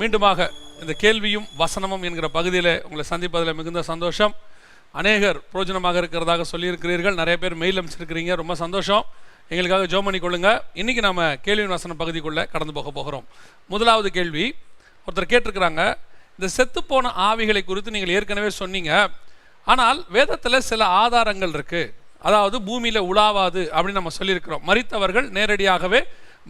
மீண்டுமாக இந்த கேள்வியும் வசனமும் என்கிற பகுதியில் உங்களை சந்திப்பதில் மிகுந்த சந்தோஷம். அநேகர் பிரோஜனமாக இருக்கிறதாக சொல்லியிருக்கிறீர்கள். நிறைய பேர் மெயில் அனுப்பிச்சிருக்கிறீங்க ரொம்ப சந்தோஷம். எங்களுக்காக ஜோம் பண்ணி கொள்ளுங்க. இன்றைக்கி நாம கேள்வியின் வசனம் பகுதிக்குள்ளே கடந்து போக போகிறோம். முதலாவது கேள்வி. ஒருத்தர் கேட்டிருக்கிறாங்க இந்த செத்துப்போன ஆவிகளை குறித்து நீங்கள் ஏற்கனவே சொன்னீங்க. ஆனால் வேதத்தில் சில ஆதாரங்கள் இருக்குது அதாவது பூமியில் உலாவாது அப்படின்னு நம்ம சொல்லியிருக்கிறோம். மறித்தவர்கள் நேரடியாகவே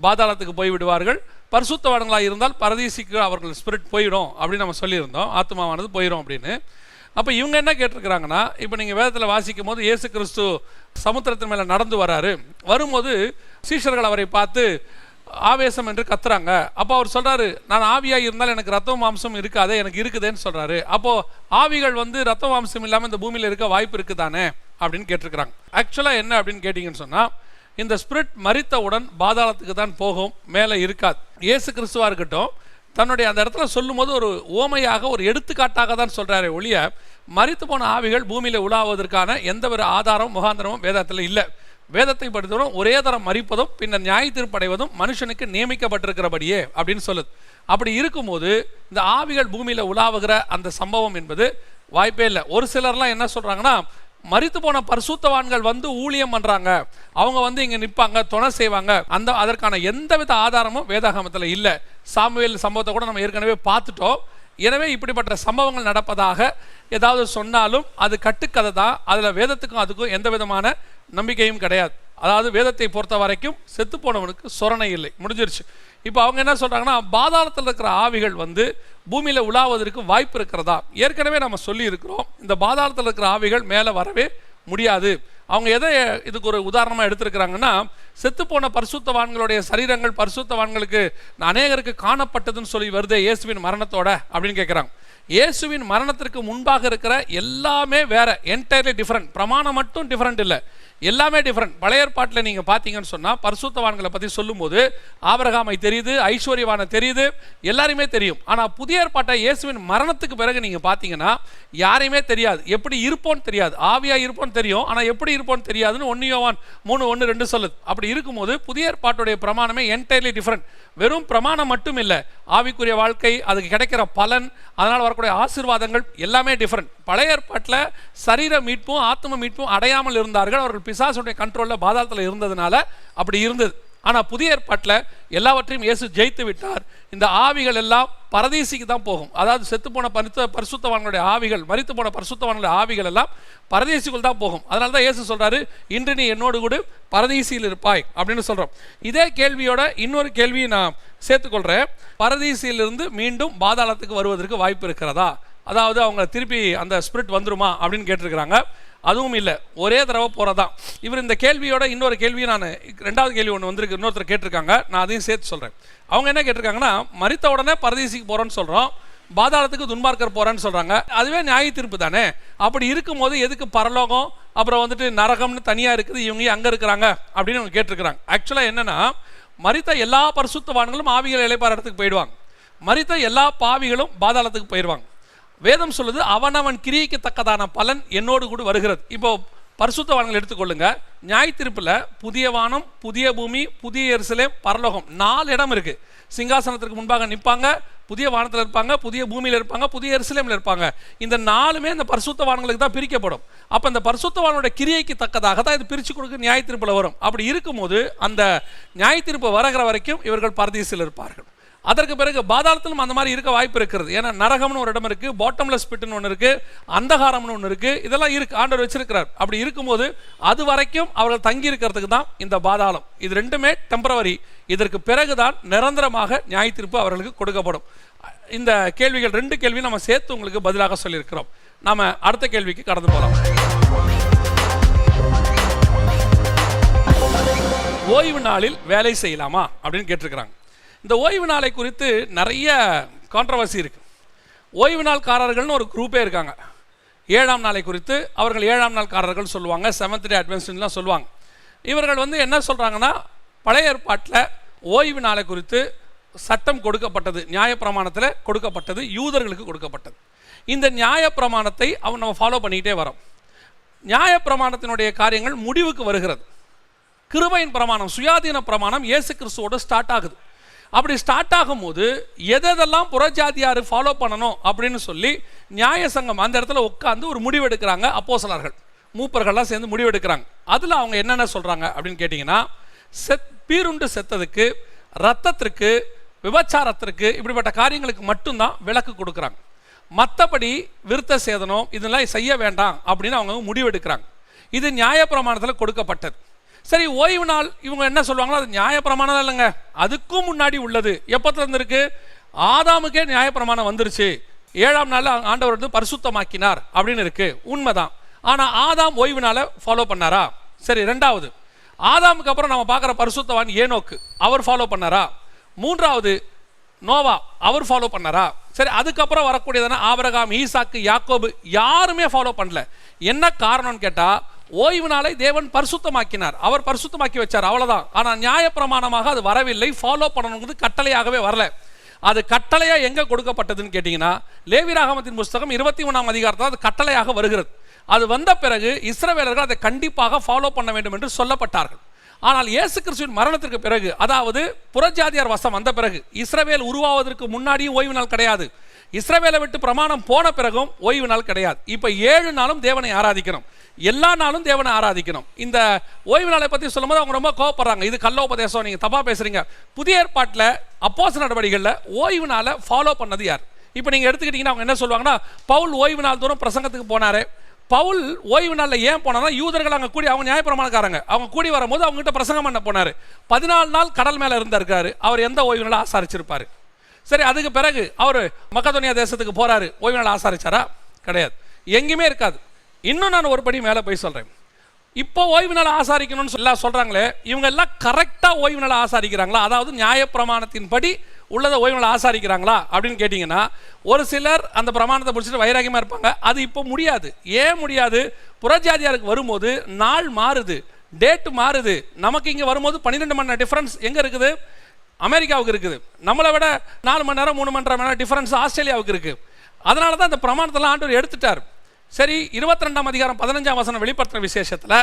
பாதாளத்துக்கு போய் விடுவார்கள் பரிசுத்தவான்களாக இருந்தால் பரதீசிக்கு அவர்கள் ஸ்பிரிட் போயிடும் அப்படின்னு நம்ம சொல்லியிருந்தோம். ஆத்மாவானது போயிடும் அப்படின்னு. அப்போ இவங்க என்ன கேட்டிருக்கிறாங்கன்னா இப்போ நீங்கள் வேதத்தில் வாசிக்கும் போது இயேசு கிறிஸ்து சமுத்திரத்தின் மேலே நடந்து வராரு. வரும்போது சீஷர்கள் அவரை பார்த்து ஆவேசம் என்று கத்துறாங்க. அப்போ அவர் சொல்கிறாரு நான் ஆவியாக இருந்தால் எனக்கு ரத்த மாம்சம் இருக்காதே எனக்கு இருக்குதேன்னு சொல்கிறாரு அப்போது ஆவிகள் வந்து ரத்த மாம்சம் இல்லாமல் இந்த பூமியில் இருக்க வாய்ப்பு இருக்குதானே? அப்படின்னு கேட்டிருக்கிறாங்க. ஆக்சுவலாக என்ன அப்படின்னு கேட்டிங்கன்னு சொன்னால் இந்த ஸ்பிரிட் மறித்தவுடன் பாதாளத்துக்கு தான் போகும் மேலே இருக்காது. இயேசு கிறிஸ்துவாக இருக்கட்டும் தன்னுடைய அந்த இடத்துல சொல்லும்போது ஒரு ஓமையாக ஒரு எடுத்துக்காட்டாக தான் சொல்கிறாரே ஒழிய மறித்து போன ஆவிகள் பூமியில் உலாவதற்கான எந்த ஒரு ஆதாரமும் முகாந்திரமும் வேதத்தில் இல்லை. வேதத்தை படித்தவரும் ஒரே தரம் மறிப்பதும் பின்னர் நியாய தீர்ப்படைவதும் மனுஷனுக்கு நியமிக்கப்பட்டிருக்கிறபடியே அப்படின்னு சொல்லுது. அப்படி இருக்கும்போது இந்த ஆவிகள் பூமியில் உலாவுகிற அந்த சம்பவம் என்பது வாய்ப்பே இல்லை. ஒரு சிலர்லாம் என்ன சொல்கிறாங்கன்னா மறித்து போன பரிசுத்தவான்கள் வந்து ஊழியம் பண்றாங்க. அவங்க வந்து இங்க நிற்பாங்க துணை செய்வாங்க. அந்த அதற்கான எந்தவித ஆதாரமும் வேதாகமத்தில் இல்லை. சாமுவேல் சம்பவத்தை கூட நம்ம ஏற்கனவே பார்த்துட்டோம். எனவே இப்படிப்பட்ட சம்பவங்கள் நடப்பதாக ஏதாவது சொன்னாலும் அது கட்டுக்கதை தான். அதில் வேதத்துக்கும் அதுக்கும் எந்த விதமான நம்பிக்கையும் கிடையாது. அதாவது வேதத்தை பொறுத்த வரைக்கும் செத்து போனவனுக்கு சொரணை இல்லை. முடிஞ்சிருச்சு. இப்போ அவங்க என்ன சொல்கிறாங்கன்னா பாதாளத்தில் இருக்கிற ஆவிகள் வந்து பூமியில் உலாவதற்கு வாய்ப்பு இருக்கிறதா? ஏற்கனவே நம்ம சொல்லியிருக்கிறோம் இந்த பாதாளத்தில் இருக்கிற ஆவிகள் மேலே வரவே முடியாது. அவங்க எதை இதுக்கு ஒரு உதாரணமாக எடுத்திருக்கிறாங்கன்னா செத்துப்போன பரிசுத்தவான்களுடைய சரீரங்கள் பரிசுத்தவான்களுக்கு அநேகருக்கு காணப்பட்டதுன்னு சொல்லி வருதே இயேசுவின் மரணத்தோட அப்படின்னு கேட்குறாங்க இயேசுவின் மரணத்திற்கு முன்பாக இருக்கிற எல்லாமே வேற என்டையர்லி டிஃப்ரெண்ட் பிரமாணம் மட்டும் டிஃப்ரெண்ட் இல்லை. எல்லாமே டிஃப்ரெண்ட் பழைய ஏற்பாட்டில் நீங்கள் பார்த்தீங்கன்னு சொன்னால் பரிசுத்தவான்களை பற்றி சொல்லும்போது ஆபரகாமை தெரியுது ஐஸ்வர்யவானை தெரியுது எல்லாருமே தெரியும். ஆனால் புதிய ஏற்பாட்டை இயேசுவின் மரணத்துக்கு பிறகு நீங்கள் பார்த்தீங்கன்னா யாரையுமே தெரியாது. எப்படி இருப்போன்னு தெரியாது. ஆவியாக இருப்போன்னு தெரியும். ஆனால் எப்படி இருப்போன்னு தெரியாதுன்னு ஒன்று யோவான் மூணு ஒன்று ரெண்டு சொல்லுது. அப்படி இருக்கும்போது புதிய ஏற்பாட்டுடைய பிரமாணமே என்டையர்லி டிஃப்ரெண்ட் வெறும் பிரமாணம் மட்டும் இல்லை ஆவிக்குரிய வாழ்க்கை அதுக்கு கிடைக்கிற பலன் அதனால் வரக்கூடிய ஆசீர்வாதங்கள் எல்லாமே டிஃப்ரெண்ட் பழைய ஏற்பாட்டில் சரீர மீட்பும் ஆத்ம மீட்பும் அடையாமல் இருந்தார்கள் அவர்கள் பிசாசுடைய கண்ட்ரோலில் பாதாளத்தில் இருந்ததுனால அப்படி இருந்தது. ஆனால் புதிய ஏற்பாட்டில் எல்லாவற்றையும் இயேசு ஜெயித்து விட்டார். இந்த ஆவிகள் எல்லாம் பரதீசிக்கு தான் போகும். அதாவது செத்து போன பரிசு பரிசுத்தவான்களுடைய ஆவிகள் மறித்து போன பரிசுத்தவான்களுடைய ஆவிகள் எல்லாம் பரதீசிக்குள் தான் போகும். அதனால தான் இயேசு சொல்கிறாரு இன்று நீ என்னோடு கூட பரதீசியில் இருப்பாய் அப்படின்னு சொல்கிறோம் இதே கேள்வியோட இன்னொரு கேள்வியை நான் சேர்த்துக்கொள்கிறேன் பரதீசியிலிருந்து மீண்டும் பாதாளத்துக்கு வருவதற்கு வாய்ப்பு இருக்கிறதா? அதாவது அவங்க திருப்பி அந்த ஸ்பிரிட் வந்துருமா அப்படின்னு கேட்டிருக்கிறாங்க. அதுவும் இல்லை. ஒரே தடவை போகிறதான் இவர் இந்த கேள்வியோட இன்னொரு கேள்வியும் நான் ரெண்டாவது கேள்வி ஒன்று வந்திருக்கு. இன்னொருத்தர் கேட்டிருக்காங்க. நான் அதையும் சேர்த்து சொல்கிறேன் அவங்க என்ன கேட்டிருக்காங்கன்னா மறித்த உடனே பரதேசிக்கு போகிறோன்னு சொல்கிறோம் பாதாளத்துக்கு துன்மார்க்கர் போகிறேன்னு சொல்கிறாங்க அதுவே நியாய தீர்ப்பு தானே? அப்படி இருக்கும்போது எதுக்கு பரலோகம்? அப்புறம் வந்துட்டு நரகம்னு தனியாக இருக்குது. இவங்க அங்கே இருக்கிறாங்க? அப்படின்னு அவங்க கேட்டிருக்கிறாங்க. ஆக்சுவலாக என்னென்னா மறித்த எல்லா பரிசுத்தவான்களும் ஆவிகள் இலைப்பார இடத்துக்கு போயிடுவாங்க. மறித்த எல்லா பாவிகளும் பாதாளத்துக்கு போயிடுவாங்க வேதம் சொல்லுது அவனவன் கிரியைக்கு தக்கதான பலன் என்னோடு கூட வருகிறது. இப்போ பரிசுத்தவான்கள் எடுத்துக்கொள்ளுங்க. நியாய புதிய வானம் புதிய பூமி புதிய எரிசலே பரலோகம் நாலு இடம் இருக்கு. சிங்காசனத்திற்கு முன்பாக நிற்பாங்க புதிய வானத்தில் இருப்பாங்க புதிய பூமியில் இருப்பாங்க புதிய எரிசலேமில் இருப்பாங்க. இந்த நாலுமே இந்த பரிசுத்தவான்களுக்கு தான் பிரிக்கப்படும். அப்போ இந்த பரிசுத்தவானோட கிரியைக்கு தக்கதாக தான் இது பிரித்து கொடுக்க நியாயத்திருப்பில் வரும். அப்படி இருக்கும்போது அந்த நியாயத்திருப்பு வரகிற வரைக்கும் இவர்கள் பரதீசில் இருப்பார்கள். அதற்கு பிறகு பாதாளத்திலும் அந்த மாதிரி இருக்க வாய்ப்பு இருக்கிறது. ஏன்னா நரகம்னு ஒரு இடம் இருக்குது பாட்டம்லெஸ் பிட்டுன்னு ஒன்று இருக்குது அந்தகாரம்னு ஒன்று இருக்குது இதெல்லாம் இருக்கு ஆண்டவர் வச்சிருக்கிறார். அப்படி இருக்கும்போது அது வரைக்கும் அவர்கள் தங்கி இருக்கிறதுக்கு தான் இந்த பாதாளம். இது ரெண்டுமே டெம்பரவரி இதற்கு பிறகுதான் நிரந்தரமாக நியாய தீர்ப்பு அவர்களுக்கு கொடுக்கப்படும். இந்த கேள்விகள் ரெண்டு கேள்வி நம்ம சேர்த்து உங்களுக்கு பதிலாக சொல்லியிருக்கிறோம். நாம் அடுத்த கேள்விக்கு கடந்து போகலாம் ஓய்வு நாளில் வேலை செய்யலாமா? அப்படின்னு கேட்டிருக்கிறாங்க. இந்த ஓய்வு நாளை குறித்து நிறைய கான்ட்ரவர்சி இருக்குது ஓய்வு நாள்காரர்கள்னு ஒரு குரூப்பே இருக்காங்க. ஏழாம் நாளை குறித்து அவர்கள் ஏழாம் நாள்காரர்கள் சொல்லுவாங்க செவன்த் டே அட்வென்ஸ்லாம் சொல்லுவாங்க. இவர்கள் வந்து என்ன சொல்கிறாங்கன்னா பழைய ஏற்பாட்டில் ஓய்வு நாளை குறித்து சட்டம் கொடுக்கப்பட்டது நியாயப்பிரமாணத்தில் கொடுக்கப்பட்டது யூதர்களுக்கு கொடுக்கப்பட்டது. இந்த நியாயப்பிரமாணத்தை அவன் நம்ம ஃபாலோ பண்ணிக்கிட்டே வரோம். நியாயப்பிரமாணத்தினுடைய காரியங்கள் முடிவுக்கு வருகிறது. கிருபையின் பிரமாணம் சுயாதீன பிரமாணம் இயேசு கிறிஸ்துவோட ஸ்டார்ட் ஆகுது. அப்படி ஸ்டார்ட் ஆகும்போது எதெல்லாம் புறஜாதியார் ஃபாலோ பண்ணணும் அப்படின்னு சொல்லி நியாய சங்கம் அந்த இடத்துல உட்காந்து ஒரு முடிவெடுக்கிறாங்க அப்போசலர்கள். மூப்பர்கள்லாம் சேர்ந்து முடிவெடுக்கிறாங்க. அதில் அவங்க என்னென்ன சொல்கிறாங்க அப்படின்னு கேட்டிங்கன்னா செத் பீருண்டு செத்ததுக்கு ரத்தத்திற்கு விபச்சாரத்திற்கு இப்படிப்பட்ட காரியங்களுக்கு மட்டும்தான் விலக்கு கொடுக்குறாங்க. மற்றபடி விருத்த சேதனம் இதெல்லாம் செய்ய வேண்டாம் அப்படின்னு அவங்க முடிவெடுக்கிறாங்க. இது நியாயப்பிரமாணத்தில் கொடுக்கப்பட்டது. சரி ஓய்வு நாள் இவங்க என்ன சொல்லுவாங்களோ அது நியாயப்பிரமாணம் இல்லைங்க. அதுக்கும் முன்னாடி உள்ளது. எப்பத்துல இருந்து இருக்கு ஆதாமுக்கே நியாயப்பிரமாணம் வந்துருச்சு. ஏழாம் நாள் ஆண்டவர் வந்து பரிசுத்தமாக்கினார் அப்படின்னு இருக்கு. உண்மைதான். ஆனால் ஆதாம் ஓய்வு நாளை ஃபாலோ பண்ணாரா? சரி ரெண்டாவது ஆதாமுக்கு அப்புறம் நம்ம பார்க்குற பரிசுத்தவான் ஏனோக்கு அவர் ஃபாலோ பண்ணாரா? மூன்றாவது நோவா அவர் ஃபாலோ பண்ணாரா? சரி அதுக்கப்புறம் வரக்கூடியதான ஆபரகாம் ஈசாக்கு யாக்கோபு யாருமே ஃபாலோ பண்ணல. என்ன காரணம்னு கேட்டால் ஓய்வு நாளை தேவன் பரிசுத்தமாக்கினார். அவர் பரிசுத்தமாக்கி வச்சார் அவ்வளோதான் ஆனால் நியாயப்பிரமாணமாக அது வரவில்லை. ஃபாலோ பண்ணணுங்கிறது கட்டளையாகவே வரல. அது கட்டளையாக எங்கே கொடுக்கப்பட்டதுன்னு கேட்டிங்கன்னா லேவிராகமத்தின் புஸ்தகம் இருபத்தி ஒன்றாம் அதிகாரத்தில் அது கட்டளையாக வருகிறது. அது வந்த பிறகு இஸ்ரவேலர்கள் அதை கண்டிப்பாக ஃபாலோ பண்ண வேண்டும் என்று சொல்லப்பட்டார்கள். ஆனால் இயேசு கிறிஸ்துவின் மரணத்திற்கு பிறகு அதாவது புறஜாதியார் வசம் வந்த பிறகு இஸ்ரவேல் உருவாவதற்கு முன்னாடியும் ஓய்வு நாள் கிடையாது. இஸ்ரவேலை விட்டு பிரமாணம் போன பிறகும் ஓய்வு நாள் கிடையாது. இப்போ ஏழு நாளும் தேவனை ஆராதிக்கணும். எல்லா நாளும் தேவனை ஆராதிக்கணும். இந்த ஓய்வு நாளை பற்றி சொல்லும்போது அவங்க ரொம்ப கோவப்படுறாங்க. இது கல்லோபதேசம் நீங்கள் தப்பாக பேசுகிறீங்க புதிய ஏற்பாட்டில் அப்போச நடவடிக்கைகளில் ஓய்வு நாளை ஃபாலோ பண்ணது யார்? இப்போ நீங்கள் எடுத்துக்கிட்டிங்கன்னா அவங்க என்ன சொல்லுவாங்கன்னா பவுல் ஓய்வு நாள் தூரம் பிரசங்கத்துக்கு போனாரு. பவுல் ஓய்வு நாளில் ஏன் போனார்னா யூதர்கள் அங்கே கூடி அவங்க நியாயப்பிரமாணக்காரங்க. அவங்க கூடி வரும்போது அவங்ககிட்ட பிரசங்கம் பண்ண போனார். பதினாலு நாள் கடல் மேலே இருந்திருக்காரு. அவர் எந்த ஓய்வு நாளை ஆசாரிச்சிருப்பார். சரி அதுக்கு பிறகு அவர் மக்கதோனியா தேசத்துக்கு போறாரு. ஓய்வு நாள் ஆசாரிச்சாரா? கிடையாது. எங்கேயுமே இருக்காது. இன்னும் நான் ஒரு படி மேலே போய் சொல்கிறேன் இப்போ ஓய்வு நாள் ஆசாரிக்கணும்னு சொல்லி சொல்கிறாங்களே இவங்க எல்லாம் கரெக்டாக ஓய்வு நாள் ஆசாரிக்கிறாங்களா? அதாவது நியாயப்பிரமாணத்தின்படி உள்ளதை ஓய்வு நாள் ஆசாரிக்கிறாங்களா? அப்படின்னு கேட்டிங்கன்னா ஒரு சிலர் அந்த பிரமாணத்தை பிடிச்சிட்டு வைராகியமாக இருப்பாங்க. அது இப்போ முடியாது. ஏன் முடியாது? புறஜாதியாருக்கு வரும்போது நாள் மாறுது. டேட்டு மாறுது. நமக்கு இங்கே வரும்போது பன்னிரெண்டு மணி நேரம் டிஃப்ரென்ஸ் எங்கே இருக்குது? அமெரிக்காவுக்கு இருக்குது. நம்மளை விட நாலு மணி நேரம் மூணு மணி நேரம் டிஃபரன்ஸ் ஆஸ்திரேலியாவுக்கு இருக்குது அதனால தான் இந்த பிரமாணத்தெல்லாம் ஆண்டவர் எடுத்துட்டார். சரி இருபத்தி ரெண்டாம் அதிகாரம் பதினஞ்சாம் வசனம் வெளிப்படுத்தின விசேஷத்தில்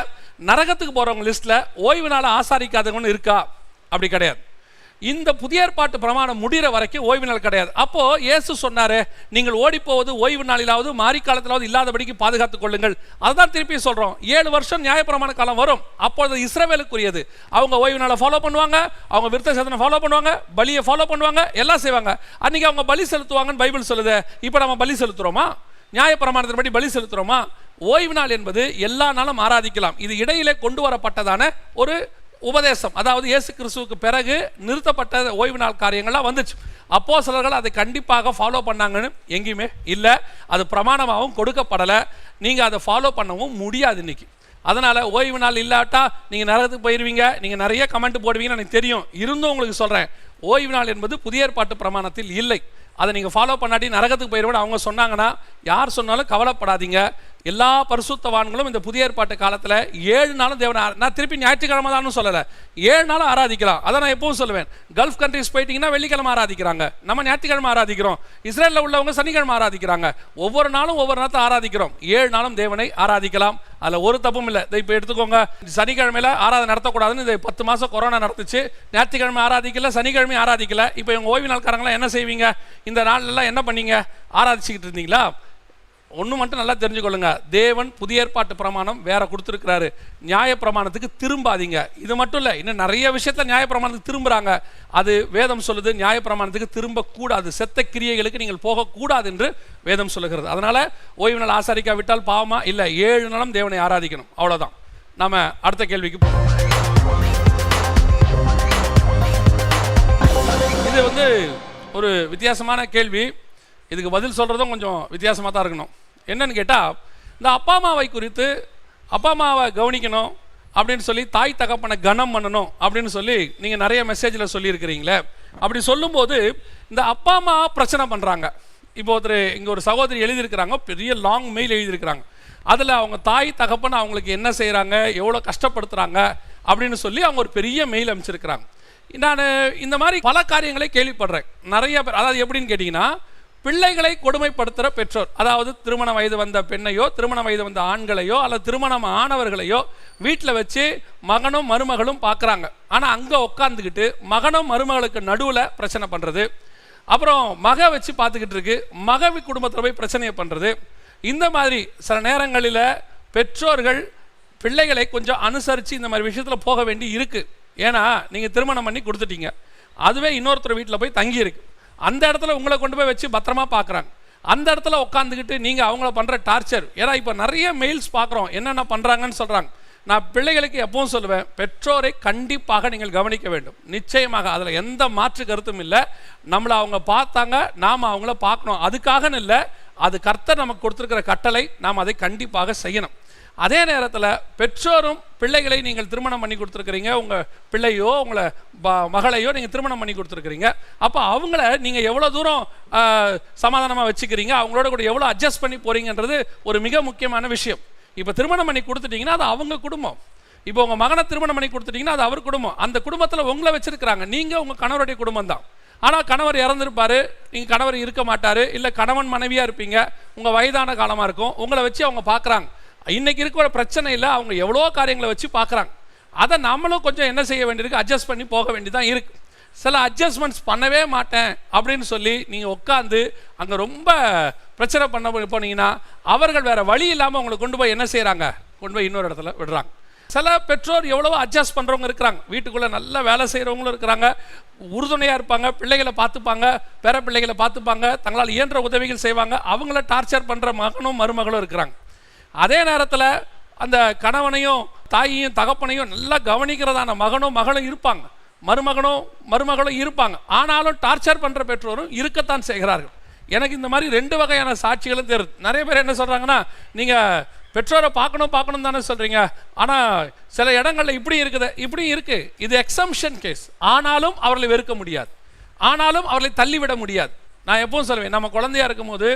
நரகத்துக்கு போகிறவங்க லிஸ்ட்டில் ஓய்வு நாளை ஆசாரிக்காதவங்கன்னு இருக்கா? அப்படி கிடையாது. இந்த புதிய ஏற்பாட்டு பிரமாணம் முடிகிற வரைக்கும் ஓய்வு நாள் கிடையாது. அப்போ இயேசு சொன்னாரு நீங்கள் ஓடி போவது ஓய்வு நாளிலாவது மாரிக்காலத்திலாவது இல்லாதபடிக்கு பாதுகாத்துக் கொள்ளுங்கள். அதுதான் திருப்பி சொல்றோம். ஏழு வருஷம் நியாயப்பிரமாண காலம் வரும். அப்பொழுது இஸ்ரவேலுக்குரியது. அவங்க ஓய்வு நாளை ஃபாலோ பண்ணுவாங்க அவங்க விருத்த சேதனை ஃபாலோ பண்ணுவாங்க பலியை ஃபாலோ பண்ணுவாங்க எல்லாம் செய்வாங்க. அன்னைக்கு அவங்க பலி செலுத்துவாங்கன்னு பைபிள் சொல்லுது. இப்போ நம்ம பலி செலுத்துறோமா? நியாயப்பிரமாணத்தின்படி பலி செலுத்துறோமா? ஓய்வு நாள் என்பது எல்லா நாளும் ஆராதிக்கலாம். இது இடையிலே கொண்டு வரப்பட்டதான ஒரு உபதேசம். அதாவது இயேசு கிறிஸ்துவுக்கு பிறகு நிறுத்தப்பட்ட ஓய்வு நாள் காரியங்கள்லாம் வந்துச்சு. அப்போ சிலர்கள் அதை கண்டிப்பாக ஃபாலோ பண்ணாங்கன்னு எங்கேயுமே இல்லை. அது பிரமாணமாகவும் கொடுக்கப்படலை. நீங்கள் அதை ஃபாலோ பண்ணவும் முடியாது இன்னைக்கு. அதனால் ஓய்வு நாள் இல்லாட்டா நீங்கள் நரகத்துக்கு போயிடுவீங்க நீங்கள் நிறைய கமெண்ட் போடுவீங்கன்னு எனக்கு தெரியும். இருந்தும் உங்களுக்கு சொல்கிறேன் ஓய்வு நாள் என்பது புதிய ஏற்பாட்டு பிரமாணத்தில் இல்லை. அதை நீங்கள் ஃபாலோ பண்ணாட்டி நரகத்துக்கு போயிடுவோம் அவங்க சொன்னாங்கன்னா யார் சொன்னாலும் கவலைப்படாதீங்க. எல்லா பரிசுத்தவான்களும் இந்த புதிய ஏற்பாட்டு காலத்தில் ஏழு நாளும் தேவனை நான் திருப்பி ஞாயிற்றுக்கிழமை தான் சொல்லலை. ஏழு நாளும் ஆராதிக்கலாம். அதை நான் எப்பவும் சொல்லுவேன். கல்ஃப் கண்ட்ரிஸ் போயிட்டீங்கன்னா வெள்ளிக்கிழமை ஆராதிக்கிறாங்க. நம்ம ஞாயிற்றுக்கிழமை ஆராதிக்கிறோம். இஸ்ரேலில் உள்ளவங்க சனிக்கிழமை ஆராதிக்கிறாங்க. ஒவ்வொரு நாளும் ஒவ்வொரு நேரத்தை ஆராதிக்கிறோம். ஏழு நாளும் தேவனை ஆராதிக்கலாம். அதில் ஒரு தப்பும் இல்லை. இதை இப்போ எடுத்துக்கோங்க. சனிக்கிழமையில் ஆராதனை நடத்தக்கூடாதுன்னு இது பத்து மாதம் கொரோனா நடத்துச்சு ஞாயிற்றுக்கிழமை ஆராதிக்கல சனிக்கிழமை ஆராதிக்கல. இப்போ இவங்க ஓய்வு நாள்காரங்களாம் என்ன செய்வீங்க? இந்த நாள்லாம் என்ன பண்ணீங்க? ஆராதிச்சுக்கிட்டு இருந்தீங்களா? ஒன்று மட்டும் நல்லா தெரிஞ்சுக்கொள்ளுங்க. தேவன் புதிய ஏற்பாட்டு பிரமாணம் வேற கொடுத்துருக்கிறாரு. நியாய பிரமாணத்துக்கு திரும்பாதீங்க. இது மட்டும் இல்லை இன்னும் நிறைய விஷயத்தில் நியாய பிரமாணத்துக்கு திரும்புறாங்க. அது வேதம் சொல்லுது நியாய பிரமாணத்துக்கு திரும்பக்கூடாது. செத்த கிரியைகளுக்கு நீங்கள் போகக்கூடாது என்று வேதம் சொல்லுகிறது. அதனால் ஓய்வு நாள் ஆசாரிக்காவிட்டால் பாவமா? இல்லை ஏழு நாளும் தேவனை ஆராதிக்கணும். அவ்வளோதான் நம்ம அடுத்த கேள்விக்கு போகிறோம் இது வந்து ஒரு வித்தியாசமான கேள்வி. இதுக்கு பதில் சொல்கிறதும் கொஞ்சம் வித்தியாசமாக தான் இருக்கணும். என்னன்னு கேட்டால் இந்த அப்பா அம்மாவை குறித்து அப்பா அம்மாவை கவனிக்கணும் அப்படின்னு சொல்லி தாய் தகப்பனை கனம் பண்ணணும் அப்படின்னு சொல்லி நீங்கள் நிறைய மெசேஜில் சொல்லியிருக்கிறீங்களே. அப்படி சொல்லும்போது இந்த அப்பா அம்மா பிரச்சனை பண்ணுறாங்க இப்போ ஒருத்தர் இங்கே ஒரு சகோதரி எழுதியிருக்கிறாங்க பெரிய லாங் மெயில் எழுதியிருக்கிறாங்க. அதில் அவங்க தாய் தகப்பன் அவங்களுக்கு என்ன செய்கிறாங்க எவ்வளோ கஷ்டப்படுத்துகிறாங்க அப்படின்னு சொல்லி அவங்க ஒரு பெரிய மெயில் அமைச்சிருக்கிறாங்க நான் இந்த மாதிரி பல காரியங்களை கேள்விப்படுறேன். நிறைய பேர் அதாவது எப்படின்னு கேட்டிங்கன்னா பிள்ளைகளை கொடுமைப்படுத்துகிற பெற்றோர். அதாவது திருமண வயது வந்த பெண்ணையோ திருமண வயது வந்த ஆண்களையோ அல்லது திருமணம் ஆனவர்களையோ வீட்டில் வச்சு மகனும் மருமகளும் பார்க்குறாங்க ஆனால் அங்கே உட்காந்துக்கிட்டு மகனும் மருமகளுக்கு நடுவில் பிரச்சனை பண்ணுறது அப்புறம் மக வச்சு பார்த்துக்கிட்டு இருக்கு. மகவி குடும்பத்தில் போய் பிரச்சனையை பண்ணுறது இந்த மாதிரி சில நேரங்களில் பெற்றோர்கள் பிள்ளைகளை கொஞ்சம் அனுசரித்து இந்த மாதிரி விஷயத்தில் போக வேண்டி இருக்குது ஏன்னா நீங்கள் திருமணம் பண்ணி கொடுத்துட்டீங்க. அதுவே இன்னொருத்தர் வீட்டில் போய் தங்கியிருக்கு. அந்த இடத்துல உங்களை கொண்டு போய் வச்சு பத்திரமா பார்க்குறாங்க. அந்த இடத்துல உட்காந்துக்கிட்டு நீங்கள் அவங்கள பண்ணுற டார்ச்சர். ஏன்னா இப்போ நிறைய மெயில்ஸ் பார்க்குறோம். என்னென்ன பண்ணுறாங்கன்னு சொல்கிறாங்க நான் பிள்ளைகளுக்கு எப்பவும் சொல்லுவேன் பெற்றோரை கண்டிப்பாக நீங்கள் கவனிக்க வேண்டும். நிச்சயமாக அதில் எந்த மாற்று கருத்தும் இல்லை. நம்மளை அவங்க பார்த்தாங்க நாம் அவங்கள பார்க்கணும். அதுக்காகன்னு இல்லை. அது கர்த்தர் நமக்கு கொடுத்துருக்கிற கட்டளை. நாம் அதை கண்டிப்பாக செய்யணும். அதே நேரத்தில் பெற்றோரும் பிள்ளைகளை நீங்கள் திருமணம் பண்ணி கொடுத்துருக்குறீங்க. உங்கள் பிள்ளையோ உங்களை ப- மகளையோ நீங்கள் திருமணம் பண்ணி கொடுத்துருக்குறீங்க. அப்போ அவங்கள நீங்கள் எவ்வளோ தூரம் சமாதானமாக வச்சுக்கிறீங்க அவங்களோட கூட எவ்வளோ அட்ஜஸ்ட் பண்ணி போகிறீங்கன்றது ஒரு மிக முக்கியமான விஷயம். இப்போ திருமணம் பண்ணி கொடுத்துட்டிங்கன்னா அது அவங்க குடும்பம். இப்போ உங்கள் மகனை திருமணம் பண்ணி கொடுத்துட்டிங்கன்னா அது அவர் குடும்பம். அந்த குடும்பத்தில் உங்களை வச்சுருக்கிறாங்க. நீங்கள் உங்கள் கணவருடைய குடும்பம் தான். ஆனால் கணவர் இறந்துருப்பார் நீங்கள் கணவர் இருக்க மாட்டார் இல்லை கணவன் மனைவியாக இருப்பீங்க உங்கள் வயதான காலமாக இருக்கும் உங்களை வச்சு அவங்க பார்க்குறாங்க இன்னைக்கு இருக்கிற பிரச்சனையில் அவங்க எவ்வளோ காரியங்களை வச்சு பார்க்குறாங்க. அதை நம்மளும் கொஞ்சம் என்ன செய்ய வேண்டியிருக்கு? அட்ஜஸ்ட் பண்ணி போக வேண்டியதான் இருக்குது சில அட்ஜஸ்ட்மெண்ட்ஸ் பண்ணவே மாட்டேன் அப்படின்னு சொல்லி நீங்கள் உட்காந்து அங்கே ரொம்ப பிரச்சனை பண்ண போனீங்கன்னா அவர்கள் வேறு வழி இல்லாமல் உங்களை கொண்டு போய் என்ன செய்கிறாங்க கொண்டு போய் இன்னொரு இடத்துல விடுறாங்க. சில பெற்றோர் எவ்வளவோ அட்ஜஸ்ட் பண்ணுறவங்க இருக்கிறாங்க. வீட்டுக்குள்ளே நல்ல வேலை செய்கிறவங்களும் இருக்கிறாங்க. உறுதுணையாக இருப்பாங்க. பிள்ளைகளை பார்த்துப்பாங்க. பேர பிள்ளைகளை பார்த்துப்பாங்க. தங்களால் இயன்ற உதவிகள் செய்வாங்க. அவங்கள டார்ச்சர் பண்ணுற மகனும் மருமகளும் இருக்கிறாங்க. அதே நேரத்தில் அந்த கணவனையும் தாயையும் தகப்பனையும் நல்லா கவனிக்கிறதான மகனும் மகளும் இருப்பாங்க. மருமகனும் மருமகளும் இருப்பாங்க. ஆனாலும் டார்ச்சர் பண்ணுற பெற்றோரும் இருக்கத்தான் செய்கிறார்கள். எனக்கு இந்த மாதிரி ரெண்டு வகையான சாட்சிகளும் தெரியுது நிறைய பேர் என்ன சொல்கிறாங்கன்னா நீங்கள் பெற்றோரை பார்க்கணும் பார்க்கணும் தானே சொல்கிறீங்க ஆனால் சில இடங்களில் இப்படி இருக்குது இப்படி இருக்குது இது எக்ஸம்ஷன் கேஸ் ஆனாலும் அவர்களை வெறுக்க முடியாது. ஆனாலும் அவர்களை தள்ளிவிட முடியாது. நான் எப்பவும் சொல்லுவேன் நம்ம குழந்தையா இருக்கும்போது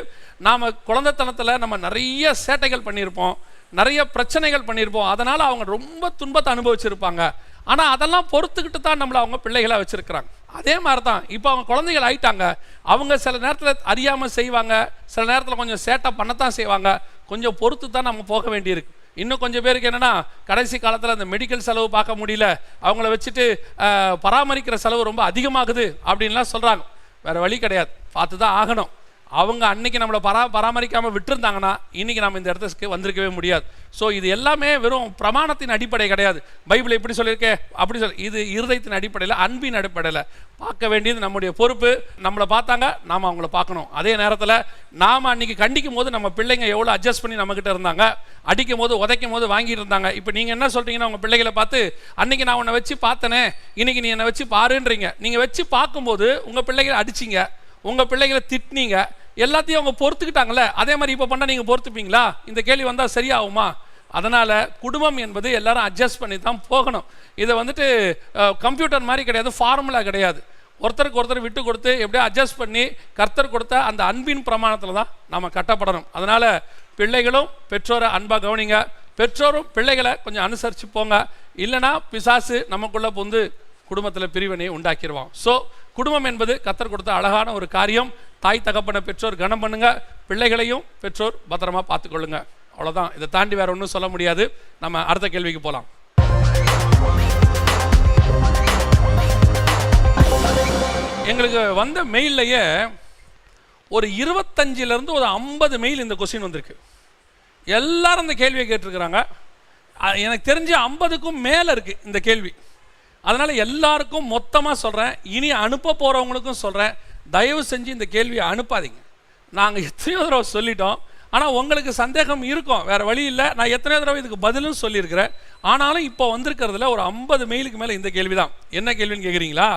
நாம் குழந்தைத்தனத்தில் நம்ம நிறைய சேட்டைகள் பண்ணியிருப்போம் நிறைய பிரச்சனைகள் பண்ணியிருப்போம். அதனால் அவங்க ரொம்ப துன்பத்தை அனுபவிச்சிருப்பாங்க. ஆனால் அதெல்லாம் பொறுத்துக்கிட்டு தான் நம்மளை அவங்க பிள்ளைகளாக வச்சுருக்கிறாங்க. அதே மாதிரி தான் இப்போ அவங்க குழந்தைகள் ஆயிட்டாங்க. அவங்க சில நேரத்தில் அறியாமல் செய்வாங்க சில நேரத்தில் கொஞ்சம் சேட்டை பண்ணத்தான் செய்வாங்க. கொஞ்சம் பொறுத்து தான் நம்ம போக வேண்டியிருக்கு. இன்னும் கொஞ்சம் பேருக்கு என்னென்னா கடைசி காலத்தில் அந்த மெடிக்கல் செலவு பார்க்க முடியல. அவங்கள வச்சுட்டு பராமரிக்கிற செலவு ரொம்ப அதிகமாகுது அப்படின்லாம் சொல்கிறாங்க வேற வழி கிடையாது. பார்த்து தான் ஆகணும். அவங்க அன்னைக்கு நம்மளை பரா பராமரிக்காமல் விட்டுருந்தாங்கன்னா இன்னைக்கு நம்ம இந்த இடத்துக்கு வந்திருக்கவே முடியாது. ஸோ இது எல்லாமே வெறும் பிரமாணத்தின் அடிப்படை கிடையாது. பைபிள் எப்படி சொல்லியிருக்கே அப்படி சொல் இது இருதயத்தின் அடிப்படையில் அன்பின் அடிப்படையில் பார்க்க வேண்டியது நம்முடைய பொறுப்பு. நம்மளை பார்த்தாங்க நாம் அவங்கள பார்க்கணும். அதே நேரத்தில் நாம் அன்றைக்கி கண்டிக்கும் போது நம்ம பிள்ளைங்க எவ்வளோ அட்ஜஸ்ட் பண்ணி நம்மக்கிட்ட இருந்தாங்க அடிக்கும் போது உதைக்கும் போது வாங்கிட்டு இருந்தாங்க. இப்போ நீங்கள் என்ன சொல்கிறீங்கன்னா உங்கள் பிள்ளைகளை பார்த்து அன்றைக்கி நான் உன்னை வச்சு பார்த்தனே இன்னைக்கு நீ என்னை வச்சு பாருன்றீங்க. நீங்கள் வச்சு பார்க்கும்போது உங்கள் பிள்ளைகளை அடிச்சிங்க உங்கள் பிள்ளைகளை திட்டினீங்க எல்லாத்தையும் அவங்க பொறுத்துக்கிட்டாங்கல்ல? அதே மாதிரி இப்போ பண்ணால் நீங்கள் பொறுத்துப்பீங்களா? இந்த கேள்வி வந்தால் சரியாகுமா? அதனால் குடும்பம் என்பது எல்லாரும் அட்ஜஸ்ட் பண்ணி தான் போகணும். இதை வந்துட்டு கம்ப்யூட்டர் மாதிரி கிடையாது ஃபார்முலா கிடையாது. ஒருத்தருக்கு ஒருத்தர் விட்டு கொடுத்து எப்படியோ அட்ஜஸ்ட் பண்ணி கர்த்தர் கொடுத்த அந்த அன்பின் பிரமாணத்தில் தான் நம்ம கட்டப்படணும். அதனால் பிள்ளைகளும் பெற்றோரை அன்பாக கவனிங்க. பெற்றோரும் பிள்ளைகளை கொஞ்சம் அனுசரித்து போங்க. இல்லைன்னா பிசாசு நமக்குள்ளே புந்து குடும்பத்தில் பிரிவினை உண்டாக்கிடுவான் ஸோ குடும்பம் என்பது கத்தர் கொடுத்த அழகான ஒரு காரியம். தாய் தகப்பனை பெற்றோர் கனம் பண்ணுங்க. பிள்ளைகளையும் பெற்றோர் பத்திரமா பார்த்துக்கொள்ளுங்க. அவ்வளோதான் இதை தாண்டி வேற ஒன்றும் சொல்ல முடியாது. நம்ம அடுத்த கேள்விக்கு போகலாம் எங்களுக்கு வந்த மெயில்லையே ஒரு இருபத்தஞ்சிலேருந்து ஒரு ஐம்பது மெயில் இந்த கொஸ்டின் வந்திருக்கு. எல்லாரும் இந்த கேள்வியை கேட்டிருக்கிறாங்க. எனக்கு தெரிஞ்சு ஐம்பதுக்கும் மேலே இருக்குது இந்த கேள்வி. அதனால் எல்லாருக்கும் மொத்தமாக சொல்கிறேன் இனி அனுப்ப போகிறவங்களுக்கும் சொல்கிறேன் தயவு செஞ்சு இந்த கேள்வியை அனுப்பாதீங்க. நாங்கள் எத்தனையோ தடவை சொல்லிட்டோம். ஆனால் உங்களுக்கு சந்தேகம் இருக்கும். வேறு வழி இல்லை. நான் எத்தனையோ தடவை இதுக்கு பதிலும் சொல்லியிருக்கிறேன். ஆனாலும் இப்போ வந்திருக்கிறதுல ஒரு ஐம்பது மெயிலுக்கு மேலே இந்த கேள்வி தான் என்ன கேள்வின்னு கேட்குறீங்களா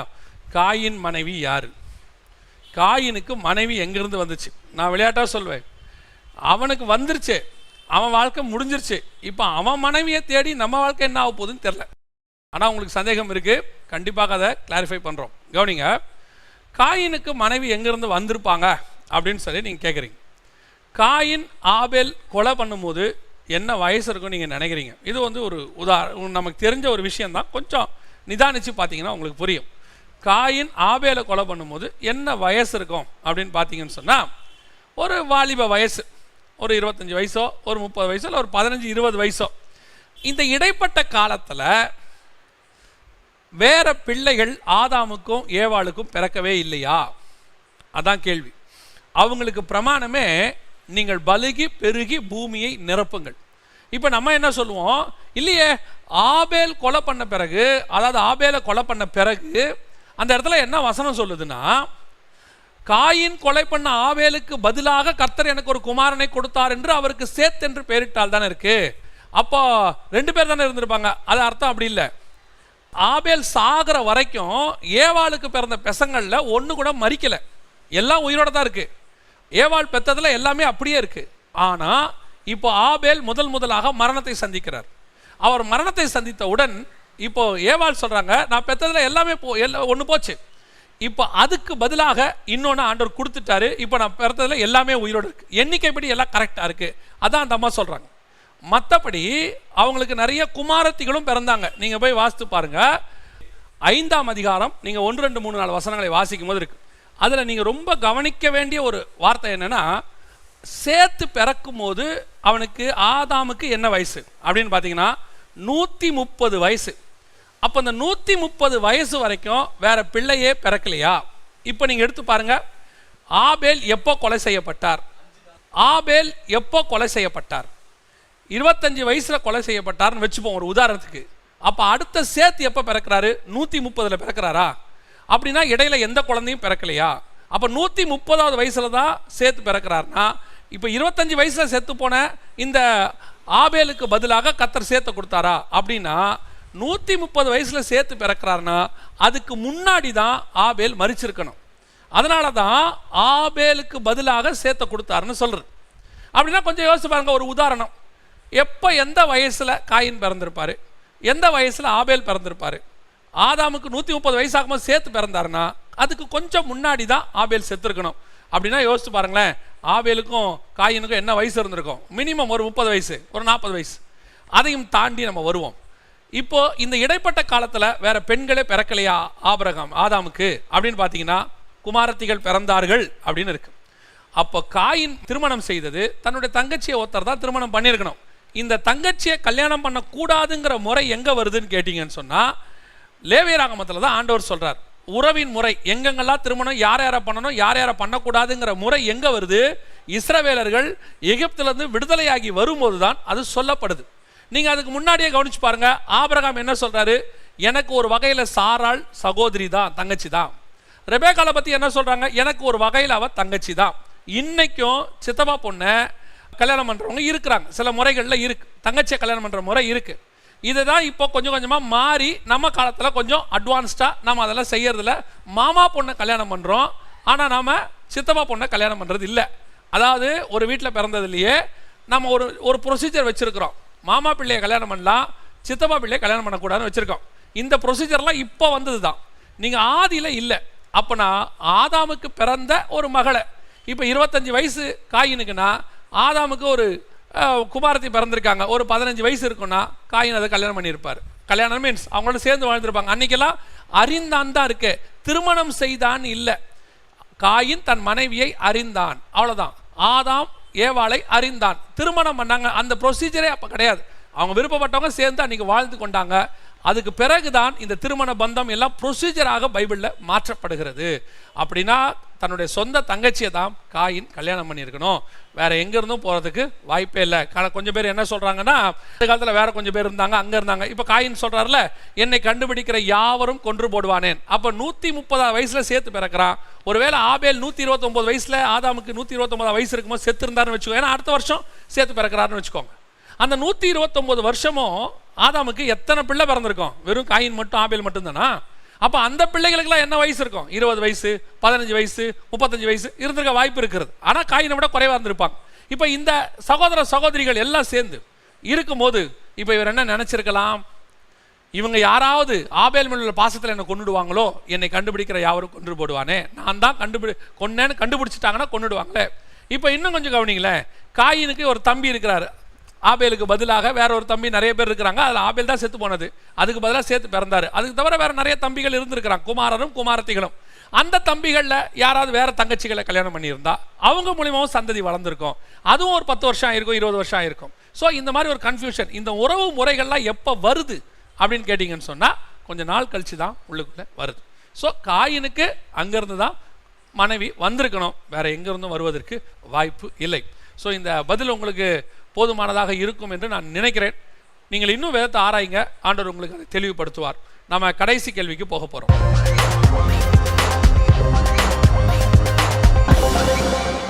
காயின் மனைவி யார்? காயினுக்கு மனைவி எங்கேருந்து வந்துச்சு? நான் விளையாட்டாக சொல்வேன். அவனுக்கு வந்துருச்சு. அவன் வாழ்க்கை முடிஞ்சிருச்சு. இப்போ அவன் மனைவியை தேடி நம்ம வாழ்க்கை என்ன ஆக போகுதுன்னு தெரில ஆனால் உங்களுக்கு சந்தேகம் இருக்குது கண்டிப்பாக அதை கிளாரிஃபை பண்ணுறோம் கவனிங்க. காயினுக்கு மனைவி எங்கேருந்து வந்திருப்பாங்க அப்படின்னு சொல்லி நீங்கள் கேட்குறீங்க காயின் ஆபேல் கொலை பண்ணும்போது என்ன வயசு இருக்கும்னு நீங்கள் நினைக்கிறீங்க? இது வந்து ஒரு உதாரணம் நமக்கு தெரிஞ்ச ஒரு விஷயந்தான் கொஞ்சம் நிதானித்து பார்த்தீங்கன்னா உங்களுக்கு புரியும். காயின் ஆபேலை கொலை பண்ணும்போது என்ன வயசு இருக்கும் அப்படின்னு பார்த்தீங்கன்னு சொன்னால் ஒரு வாலிப வயசு ஒரு இருபத்தஞ்சி வயசோ ஒரு முப்பது வயசோ இல்லை ஒரு பதினஞ்சு இருபது வயசோ இந்த இடைப்பட்ட காலத்தில் வேற பிள்ளைகள் ஆதாமுக்கும் ஏவாளுக்கும் பிறக்கவே இல்லையா? அதான் கேள்வி. அவங்களுக்கு பிரமாணமே நீங்கள் பலுகி பெருகி பூமியை நிரப்புங்கள். இப்போ நம்ம என்ன சொல்லுவோம்? இல்லையே ஆபேல் கொலை பண்ண பிறகு அதாவது ஆபேலை கொலை பண்ண பிறகு அந்த இடத்துல என்ன வசனம் சொல்லுதுன்னா காயின் கொலை பண்ண ஆவேலுக்கு பதிலாக கர்த்தர் எனக்கு ஒரு குமாரனை கொடுத்தார் என்று அவருக்கு சேத் என்று பெயரிட்டால் தானே இருக்கு? அப்போ ரெண்டு பேர் தானே இருந்திருப்பாங்க. அது அர்த்தம் அப்படி இல்லை. ஆபேல் சாகிற வரைக்கும் ஏவாளுக்கு பிறந்த பெசங்களில் ஒன்று கூட மறிக்கலை எல்லாம் உயிரோட தான் இருக்குது ஏவாள் பெற்றதில் எல்லாமே அப்படியே இருக்குது ஆனால் இப்போ ஆபேல் முதல் முதலாக மரணத்தை சந்திக்கிறார். அவர் மரணத்தை சந்தித்தவுடன் இப்போ ஏவாள் சொல்கிறாங்க நான் பெற்றதில் எல்லாமே போ எல்லா ஒன்று போச்சு. இப்போ அதுக்கு பதிலாக இன்னொன்று ஆண்டவர் கொடுத்துட்டாரு. இப்போ நான் பிறத்ததில் எல்லாமே உயிரோடு இருக்குது எண்ணிக்கைப்படி எல்லாம் கரெக்டாக இருக்குது அதான் அந்த அம்மா சொல்கிறாங்க மற்றபடி அவங்களுக்கு நிறைய குமாரத்திகளும் பிறந்தாங்க. நீங்கள் போய் வாசித்து பாருங்கள் ஐந்தாம் அதிகாரம் நீங்கள் ஒன்று ரெண்டு மூணு நாலு வசனங்களை வாசிக்கும் போது இருக்கு. அதில் நீங்கள் ரொம்ப கவனிக்க வேண்டிய ஒரு வார்த்தை என்னென்னா சேர்த்து பிறக்கும் போது அவனுக்கு ஆதாமுக்கு என்ன வயசு? அப்படின்னு பார்த்தீங்கன்னா நூற்றி முப்பது வயசு. அப்போ இந்த நூற்றி முப்பது வயசு வரைக்கும் வேற பிள்ளையே பிறக்கலையா? இப்போ நீங்கள் எடுத்து பாருங்கள் ஆபேல் எப்போ கொலை செய்யப்பட்டார்? ஆபேல் எப்போ கொலை செய்யப்பட்டார்? இருபத்தஞ்சு வயசில் கொலை செய்யப்பட்டார்னு வச்சுப்போம் ஒரு உதாரணத்துக்கு. அப்போ அடுத்த சேர்த்து எப்போ பிறக்கிறாரு? நூற்றி முப்பதில் பிறக்கிறாரா? அப்படின்னா இடையில எந்த குழந்தையும் பிறக்கலையா? அப்போ நூற்றி முப்பதாவது வயசில் தான் சேர்த்து பிறக்கிறாருன்னா இப்போ இருபத்தஞ்சு வயசில் சேர்த்து போன இந்த ஆபேலுக்கு பதிலாக கத்தர் சேர்த்து கொடுத்தாரா? அப்படின்னா நூற்றி முப்பது வயசில் சேர்த்து பிறக்கிறாருன்னா அதுக்கு முன்னாடி தான் ஆபேல் மறிச்சிருக்கணும் அதனால தான் ஆபேலுக்கு பதிலாக சேர்த்த கொடுத்தாருன்னு சொல்கிறது அப்படின்னா கொஞ்சம் யோசிச்சு பாருங்க ஒரு உதாரணம். எப்போ எந்த வயசில் காயின் பிறந்திருப்பார்? எந்த வயசில் ஆபேல் பிறந்திருப்பார்? ஆதாமுக்கு நூற்றி முப்பது வயசாகும்போது சேர்த்து பிறந்தாருன்னா அதுக்கு கொஞ்சம் முன்னாடி தான் ஆபேல் செத்துருக்கணும். அப்படின்னா யோசிச்சு பாருங்களேன் ஆபேலுக்கும் காயினுக்கும் என்ன வயசு இருந்திருக்கும்? மினிமம் ஒரு முப்பது வயசு ஒரு நாற்பது வயசு. அதையும் தாண்டி நம்ம வருவோம். இப்போது இந்த இடைப்பட்ட காலத்தில் வேற பெண்களே பிறக்கலையா ஆபரகம் ஆதாமுக்கு? அப்படின்னு பார்த்தீங்கன்னா குமாரத்திகள் பிறந்தார்கள் அப்படின்னு இருக்கு. அப்போ காயின் திருமணம் செய்தது தன்னுடைய தங்கச்சியை ஒருத்தர் தான் திருமணம் பண்ணியிருக்கணும். இந்த தங்கச்சியை கல்யாணம் பண்ணக்கூடாதுங்கிற முறை எங்கே வருதுன்னு கேட்டிங்கன்னு சொன்னால் லேவியராகமத்தில் தான் ஆண்டவர் சொல்கிறார் உறவின் முறை எங்கெங்கெல்லாம் திருமணம் யார் யாரை பண்ணணும் யார் யாரை பண்ணக்கூடாதுங்கிற முறை எங்கே வருது? இஸ்ரவேலர்கள் எகிப்திலேருந்து விடுதலையாகி வரும்போது தான் அது சொல்லப்படுது. நீங்கள் அதுக்கு முன்னாடியே கவனிச்சு பாருங்கள் ஆபிரகாம் என்ன சொல்கிறாரு எனக்கு ஒரு வகையில் சாராள் சகோதரி தான் தங்கச்சி தான். ரெபேகாலை பற்றி என்ன சொல்கிறாங்க எனக்கு ஒரு வகையில் அவள் தங்கச்சி தான். இன்னைக்கும் சித்தப்பா பொண்ணை கல்யாணம் பண்ணுறவங்க இருக்கிறாங்க. சில முறைகளில் இருக்கு. தங்கச்சியை கல்யாணம் பண்ணுற முறை இருக்கு. இதுதான் இப்போ கொஞ்சம் கொஞ்சமாக மாறி நம்ம காலத்தில் கொஞ்சம் அட்வான்ஸ்டாக நம்ம அதெல்லாம் செய்யறதில்ல மாமா பொண்ணை கல்யாணம் பண்ணுறோம் ஆனால் நாம் சித்தப்பா பொண்ணை கல்யாணம் பண்ணுறது இல்லை. அதாவது ஒரு வீட்டில் பிறந்ததுலையே நம்ம ஒரு ஒரு ப்ரொசீஜர் வச்சுருக்கிறோம். மாமா பிள்ளையை கல்யாணம் பண்ணலாம் சித்தப்பா பிள்ளையை கல்யாணம் பண்ணக்கூடாதுன்னு வச்சுருக்கோம். இந்த ப்ரொசீஜர்லாம் இப்போ வந்தது தான் நீங்கள் ஆதியில் இல்லை. அப்போனா ஆதாமுக்கு பிறந்த ஒரு மகளை. இப்போ இருபத்தஞ்சி வயசு காயினுக்குன்னா ஆதாமுக்கு ஒரு குமாரத்தை குமாரத்தி பிறந்திருக்காங்க. ஒரு பதினஞ்சு வயசு இருக்குன்னா காயின் அதை கல்யாணம் பண்ணியிருப்பார். கல்யாணம் மீன்ஸ் அவங்களோட சேர்ந்து வாழ்ந்திருப்பாங்க. அன்னைக்கெல்லாம் அறிந்தான் தான் இருக்கு. திருமணம் செய்தான் இல்லை. காயின் தன் மனைவியை அறிந்தான். அவ்வளோதான் ஆதாம் ஏவாளை அறிந்தான். திருமணம் பண்ணாங்க. அந்த ப்ரொசீஜரே அப்போ கிடையாது. அவங்க விருப்பப்பட்டவங்க சேர்ந்து அன்னைக்கு வாழ்ந்து கொண்டாங்க. அதுக்கு பிறகுதான் இந்த திருமண பந்தம் எல்லாம் ப்ரொசீஜராக பைபிளில் மாற்றப்படுகிறது. அப்படின்னா தன்னுடைய சொந்த தங்கச்சியை தான் காயின் கல்யாணம் பண்ணியிருக்கணும். வேற எங்க இருந்தும் போறதுக்கு வாய்ப்பே இல்லை. கால- கொஞ்சம் பேர் என்ன சொல்றாங்கன்னா அந்த காலத்தில் வேற கொஞ்சம் பேர் இருந்தாங்க அங்க இருந்தாங்க. இப்போ காயின் சொல்றாருல என்னை கண்டுபிடிக்கிற யாவரும் கொன்று போடுவானேன். அப்போ நூற்றி முப்பதாவது வயசுல சேர்த்து பிறக்கிறான். ஒருவேளை ஆபேல் நூற்றி இருபத்தொம்போது வயசுல ஆதாமுக்கு நூற்றி இருபத்தொம்போது வயசு இருக்கும்போது செத்து இருந்தாருன்னு வச்சுக்கோங்க ஏன்னா அடுத்த வருஷம் சேர்த்து பிறக்கிறாருன்னு வச்சுக்கோங்க. அந்த நூற்றி இருபத்தொம்போது வருஷமும் ஆதாமுக்கு எத்தனை பிள்ளை பிறந்திருக்கும்? வெறும் காயின் மட்டும் ஆபேல் மட்டும்தானா? அப்போ அந்த பிள்ளைகளுக்கெல்லாம் என்ன வயசு இருக்கும்? இருபது வயசு பதினஞ்சு வயசு முப்பத்தஞ்சு வயசு இருந்திருக்க வாய்ப்பு இருக்கிறது. ஆனால் காயினை விட குறைவாக இருந்திருப்பாங்க. இப்போ இந்த சகோதர சகோதரிகள் எல்லாம் சேர்ந்து இருக்கும்போது இப்போ இவர் என்ன நினச்சிருக்கலாம்? இவங்க யாராவது ஆபேல் மேல் உள்ள பாசத்தில் என்னை கொண்டுடுவாங்களோ என்னை கண்டுபிடிக்கிற யாவரும் கொண்டு போடுவானே? நான் தான் கண்டுபிடி கொன்னேன்னு கண்டுபிடிச்சிட்டாங்கன்னா கொண்டுடுவாங்களே இப்போ இன்னும் கொஞ்சம் கவனிங்களேன். காயினுக்கு ஒரு தம்பி இருக்கிறாரு. ஆபேலுக்கு பதிலாக வேற ஒரு தம்பி நிறைய பேர் இருக்கிறாங்க. அதில் ஆபேல் தான் செத்து போனது. அதுக்கு பதிலாக சேர்த்து பிறந்தாரு. அதுக்கு தவிர வேற நிறைய தம்பிகள் இருந்திருக்கிறாங்க. குமாரரும் குமாரத்திகளும். அந்த தம்பிகளில் யாராவது வேற தங்கச்சிகளை கல்யாணம் பண்ணியிருந்தா அவங்க மூலியமாகவும் சந்ததி வளர்ந்துருக்கும். அதுவும் ஒரு பத்து வருஷம் ஆயிருக்கும் இருபது வருஷம் ஆயிருக்கும். ஸோ இந்த மாதிரி ஒரு கன்ஃபியூஷன் இந்த உறவு முறைகள்லாம் எப்போ வருது அப்படின்னு கேட்டிங்கன்னு சொன்னால் கொஞ்சம் நாள் கழிச்சு தான் உள்ளுக்குள்ளே வருது. ஸோ காயினுக்கு அங்கேருந்து தான் மனைவி வந்திருக்கணும். வேறு எங்கேருந்தும் வருவதற்கு வாய்ப்பு இல்லை. ஸோ இந்த பதில் உங்களுக்கு போதுமானதாக இருக்கும் என்று நான் நினைக்கிறேன். நீங்கள் இன்னும் வேதத்தை ஆராய்ங்க. ஆண்டவர் உங்களுக்கு அதை தெளிவுபடுத்துவார். நம்ம கடைசி கேள்விக்கு போக போகிறோம்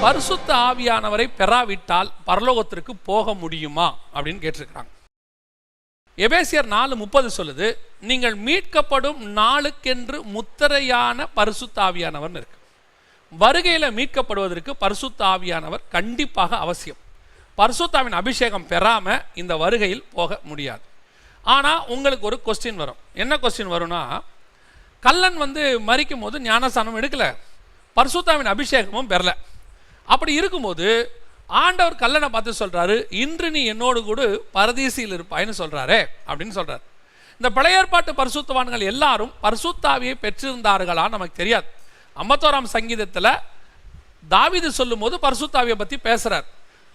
பரிசுத்த ஆவியானவரை பெறாவிட்டால் பரலோகத்திற்கு போக முடியுமா? அப்படின்னு கேட்டிருக்கிறாங்க. எபேசியர் நாலு முப்பது சொல்லுது நீங்கள் மீட்கப்படும் நாளுக்கென்று முத்திரையான பரிசுத்த ஆவியானவர்னு இருக்கு. வருகையில் மீட்கப்படுவதற்கு பரிசுத்த ஆவியானவர் கண்டிப்பாக அவசியம். பரிசுத்தாவின் அபிஷேகம் பெறாம இந்த வருகையில் போக முடியாது. ஆனால் உங்களுக்கு ஒரு கொஸ்டின் வரும். என்ன கொஸ்டின் வரும்னா கல்லன் வந்து மறிக்கும் போது ஞானஸ்தானம் எடுக்கலை. பரிசுத்தாவின் அபிஷேகமும் பெறல. அப்படி இருக்கும்போது ஆண்டவர் கல்லனை பார்த்து சொல்கிறாரு இன்று நீ என்னோடு கூட பரதீசியில் இருப்பாய்னு சொல்கிறாரே அப்படின்னு சொல்கிறார் இந்த பழையற்பாட்டு பரிசுத்தவான்கள் எல்லாரும் பரிசுத்தாவியை பெற்றிருந்தார்களா நமக்கு தெரியாது. ஐம்பத்தோராம் சங்கீதத்தில் தாவிது சொல்லும்போது பரிசுத்தாவியை பற்றி பேசுகிறார்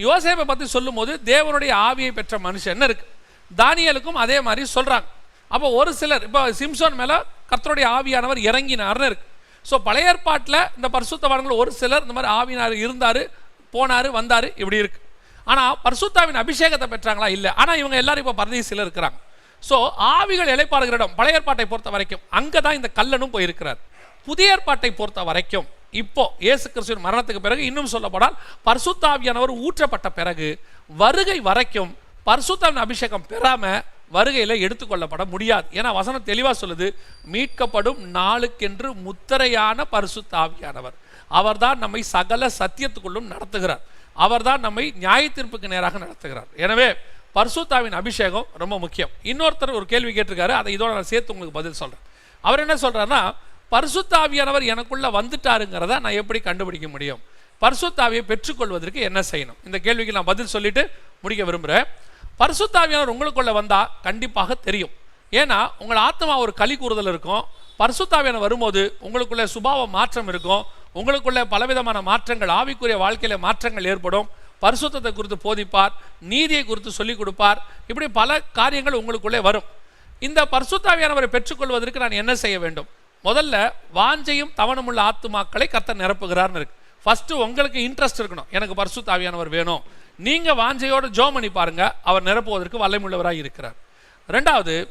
யோசேப்பை பற்றி சொல்லும்போது தேவனுடைய ஆவியை பெற்ற மனுஷன் என்ன இருக்கு? தானியலுக்கும் அதே மாதிரி சொல்கிறாங்க அப்போ ஒரு சிலர் இப்போ சிம்சோன் மேலே கர்த்தருடைய ஆவியானவர் இறங்கினார்னு இருக்கு. ஸோ பழைய ஏற்பாட்டில் இந்த பரிசுத்தவான்கள் ஒரு சிலர் இந்த மாதிரி ஆவினார் இருந்தார் போனார் வந்தார் இப்படி இருக்கு. ஆனால் பரிசுத்தாவின் அபிஷேகத்தை பெற்றாங்களா? இல்லை. ஆனால் இவங்க எல்லாரும் இப்போ பரதேசியில் இருக்கிறாங்க. ஸோ ஆவிகள் இடம் பழைய ஏற்பாட்டை பொறுத்த வரைக்கும் அங்கே தான் இந்த கல்லனும் போயிருக்கிறார். புதிய ஏற்பாட்டை பொறுத்த வரைக்கும் இப்போ இயேசு கிறிஸ்துவின் மரணத்துக்கு பிறகு இன்னும் சொல்லப்படால் பர்சுத்தாவியானவர் ஊற்றப்பட்ட பிறகு வருகை வரைக்கும் பர்சுத்தாவின் அபிஷேகம் பெறாமல் வருகையில் எடுத்துக்கொள்ளப்பட முடியாது. ஏன்னா வசனம் தெளிவாக சொல்லுது மீட்கப்படும் நாளுக்கென்று முத்திரையான பரிசுத்தாவியானவர். அவர்தான் நம்மை சகல சத்தியத்துக்குள்ளும் நடத்துகிறார். அவர்தான் நம்மை நியாய தீர்ப்புக்கு நேராக நடத்துகிறார். எனவே பர்சுத்தாவின் அபிஷேகம் ரொம்ப முக்கியம். இன்னொருத்தர் ஒரு கேள்வி கேட்டிருக்காரு அதை இதோட நான் சேர்த்து உங்களுக்கு பதில் சொல்கிறேன் அவர் என்ன சொல்கிறாருன்னா பரிசுத்தாவியானவர் எனக்குள்ளே வந்துட்டாருங்கிறத நான் எப்படி கண்டுபிடிக்க முடியும்? பரிசுத்தாவியை பெற்றுக்கொள்வதற்கு என்ன செய்யணும்? இந்த கேள்விக்கு நான் பதில் சொல்லிட்டு முடிக்க விரும்புகிறேன் பரிசுத்தாவியானவர் உங்களுக்குள்ளே வந்தால் கண்டிப்பாக தெரியும். ஏன்னா உங்கள் ஆத்மா ஒரு களி கூறுதல் இருக்கும். பரிசுத்தாவியான வரும்போது உங்களுக்குள்ளே சுபாவ மாற்றம் இருக்கும். உங்களுக்குள்ளே பலவிதமான மாற்றங்கள் ஆவிக்குரிய வாழ்க்கையில் மாற்றங்கள் ஏற்படும். பரிசுத்தத்தை குறித்து போதிப்பார் நீதியை குறித்து சொல்லிக் கொடுப்பார். இப்படி பல காரியங்கள் உங்களுக்குள்ளே வரும். இந்த பரிசுத்தாவியானவரை பெற்றுக்கொள்வதற்கு நான் என்ன செய்ய வேண்டும்? முதல்ல வாஞ்சையும் தவணமுள்ள ஆத்துமாக்களை கர்த்தர் நிரப்புகிறார்னு இருக்கு. ஃபஸ்ட்டு உங்களுக்கு இன்ட்ரெஸ்ட் இருக்கணும். எனக்கு பரிசுத்தாவியானவர் வேணும். நீங்கள் வாஞ்சையோட ஜோம் பண்ணி பாருங்க. அவர் நிரப்புவதற்கு வல்லமுள்ளவராக இருக்கிறார். ரெண்டாவது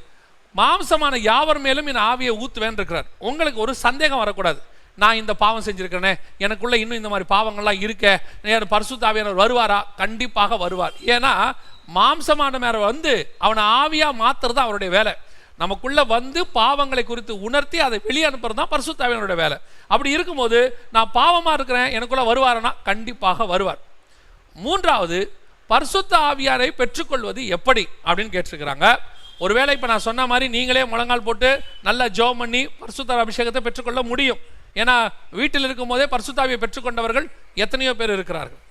மாம்சமான யாவர் மேலும் என் ஆவியை ஊத்துவேன் இருக்கிறார். உங்களுக்கு ஒரு சந்தேகம் வரக்கூடாது. நான் இந்த பாவம் செஞ்சுருக்கிறேனே. எனக்குள்ளே இன்னும் இந்த மாதிரி பாவங்கள்லாம் இருக்க. என் பரிசுத்தாவியானவர் வருவாரா? கண்டிப்பாக வருவார். ஏன்னா மாம்சமான மேல வந்து அவனை ஆவியாக மாத்துறது அவருடைய வேலை. நமக்குள்ளே வந்து பாவங்களை குறித்து உணர்த்தி அதை வெளியே அனுப்புறது தான் பரிசுத்தாவியனோட வேலை. அப்படி இருக்கும்போது நான் பாவமாக இருக்கிறேன் எனக்குள்ள வருவாரனா கண்டிப்பாக வருவார். மூன்றாவது பரிசுத்த ஆவியாரை பெற்றுக்கொள்வது எப்படி அப்படின்னு கேட்டிருக்கிறாங்க. ஒருவேளை இப்போ நான் சொன்ன மாதிரி நீங்களே முழங்கால் போட்டு நல்லா ஜோம் பண்ணி பரிசுத்தார் அபிஷேகத்தை பெற்றுக்கொள்ள முடியும். ஏன்னா வீட்டில் இருக்கும்போதே பரிசுத்தாவியை பெற்றுக்கொண்டவர்கள் எத்தனையோ பேர் இருக்கிறார்கள்.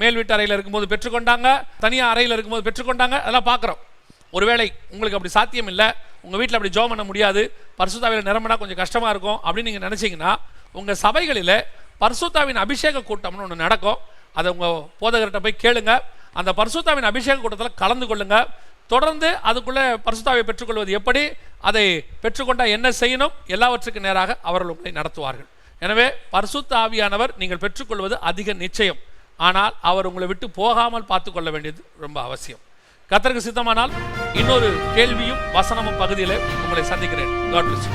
மேல் வீட்டு அறையில் இருக்கும்போது பெற்றுக்கொண்டாங்க தனியாக அறையில் இருக்கும்போது பெற்றுக்கொண்டாங்க அதெல்லாம் பார்க்குறோம். ஒருவேளை உங்களுக்கு அப்படி சாத்தியம் இல்லை உங்கள் வீட்டில் அப்படி ஜோம் பண்ண முடியாது பரிசுத்தாவியில் நிரம்பினா கொஞ்சம் கஷ்டமாக இருக்கும் அப்படின்னு நீங்கள் நினச்சிங்கன்னா உங்கள் சபைகளில் பரிசுத்தாவின் அபிஷேக கூட்டம்னு ஒன்று நடக்கும். அதை உங்கள் போதகர்கிட்ட போய் கேளுங்க. அந்த பரிசுத்தாவின் அபிஷேக கூட்டத்தில் கலந்து கொள்ளுங்க. தொடர்ந்து அதுக்குள்ளே பரிசுத்தாவை பெற்றுக்கொள்வது எப்படி? அதை பெற்றுக்கொண்டால் என்ன செய்யணும்? எல்லாவற்றுக்கு நேராக அவர்கள் உங்களை நடத்துவார்கள். எனவே பரிசுத்தாவியானவர் நீங்கள் பெற்றுக்கொள்வது அதிக நிச்சயம். ஆனால் அவர் உங்களை விட்டு போகாமல் பார்த்து கொள்ள வேண்டியது ரொம்ப அவசியம். கத்தருக்கு சித்தமானால் இன்னொரு கேள்வியும் வசனமும் பகுதியில் உங்களை சந்திக்கிறேன். God plus